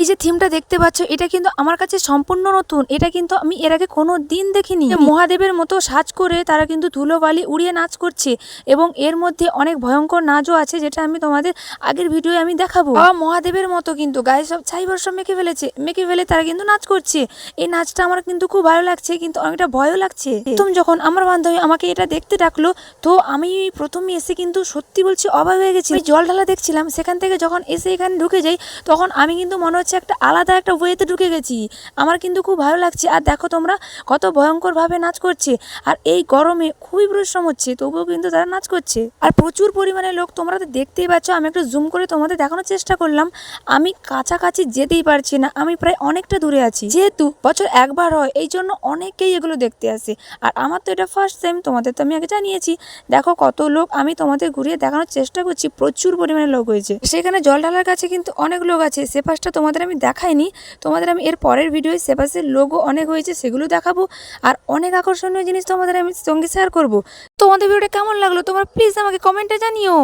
এই যে থিমটা দেখতে পাচ্ছ এটা কিন্তু আমার কাছে সম্পূর্ণ নতুন। এটা কিন্তু আমি এর আগে কোনো দিন দেখিনি। মহাদেবের মতো সাজ করে তারা কিন্তু ধুলোবালি উড়িয়ে নাচ করছে এবং এর মধ্যে অনেক ভয়ঙ্কর নাচও আছে যেটা আমি তোমাদের আগের ভিডিও আমি দেখাবো। বাবা মহাদেবের মতো কিন্তু। গায়ে সব ছাই বর্ষা মেখে ফেলেছে। মেখে ফেলে তারা কিন্তু নাচ করছে। এই নাচটা আমার কিন্তু খুব ভালো লাগছে কিন্তু অনেকটা ভয়ও লাগছে। প্রথম যখন আমার বান্ধবী আমাকে এটা দেখতে ডাকলো তো আমি প্রথমে এসে কিন্তু সত্যি বলছি অবাক হয়ে গেছি। জল ঢালা দেখছিলাম সেখান থেকে যখন এসে এখানে ঢুকে যাই তখন আমি কিন্তু মনে হচ্ছে একটা আলাদা একটা ওয়েতে ঢুকে গেছি। আমার কিন্তু খুব ভালো লাগছে। আর দেখো তোমরা কত ভয়ঙ্করভাবে নাচ করছে। আর এই গরমে খুবই পরিশ্রম হচ্ছে, তবুও কিন্তু তারা নাচ করছে। আর প্রচুর পরিমাণে লোক তোমরা তো দেখতেই পাচ্ছ, আমি একটু জুম করে তোমাদের দেখানোর চেষ্টা করলাম। আমি কাছাকাছি যেতেই পারছি না, আমি প্রায় অনেকটা দূরে আছি। যেহেতু বছর একবার হয়, এই জন্য অনেকেই এগুলো দেখতে আসে। আর আমার তো এটা ফার্স্ট টাইম তোমাদের তো আমি আগে জানিয়েছি। দেখো কত লোক আমি তোমাদের ঘুরিয়ে দেখানোর চেষ্টা করছি, প্রচুর পরিমাণে লোক হয়েছে। সেখানে জল ঢালার কাছে কিন্তু অনেক লোক আছে, সে পাশটা তোমাদের আমি দেখাইনি। তোমাদের আমি এর পরের ভিডিও সেপাসের লোগো অনেক হয়েছে, সেগুলো দেখাবো। আর অনেক আকর্ষণীয় জিনিস তোমাদের আমি সঙ্গে শেয়ার করব। তোমাদের ভিডিওটা কেমন লাগল? তোমরা প্লিজ আমাকে কমেন্টে জানিও।